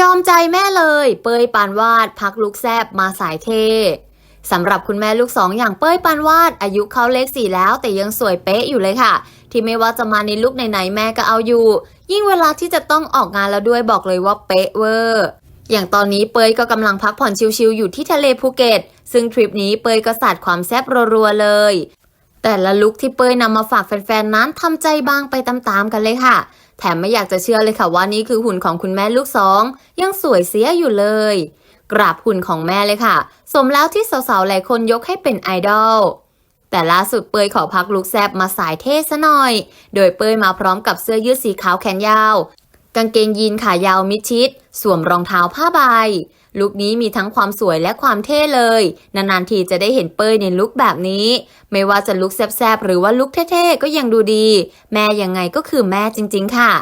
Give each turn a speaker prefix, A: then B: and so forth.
A: ยอมใจแม่เลย เป้ยปานวาด พักลุกแซบมาสายเทสำหรับคุณแม่ลูกสองอย่างเป้ยปานวาด อายุเขาเลขสี่แล้ว แต่ยังสวยเป๊ะอยู่เลยค่ะ ที่ไม่ว่าจะมาในลุกไหนๆแม่ก็เอาอยู่ ยิ่งเวลาที่จะต้องออกงานแล้วด้วยบอกเลยว่าเป๊ะเวอร์อย่างตอนนี้เปยก็กำลังพักผ่อนชิลๆอยู่ที่ทะเลภูเก็ต ซึ่งทริปนี้เปยก็สาดความแซ่บรัวๆเลย แต่ละลุคที่เปยนำมาฝากแฟนๆนั้นทำใจบางไปตามๆกันเลยค่ะ แถมไม่อยากจะเชื่อเลยค่ะว่านี่คือหุ่นของคุณแม่ลูกสอง ยังสวยเสียอยู่เลย กราบหุ่นของแม่เลยค่ะ สมแล้วที่สาวๆหลายคนยกให้เป็นไอดอลแต่ล่าสุดเปยขอพักลุกแซบมาสายเท่ซะหน่อย โดยเปยมาพร้อมกับเสื้อยืดสีขาวแขนยาว กางเกงยีนขายาวมิดชิด สวมรองเท้าผ้าใบ ลุคนี้มีทั้งความสวยและความเท่เลย นานๆทีจะได้เห็นเป้ยในลุคแบบนี้ ไม่ว่าจะลุคแซบๆหรือว่าลุคเท่ๆก็ยังดูดี แม่ยังไงก็คือแม่จริง ๆ ค่ะ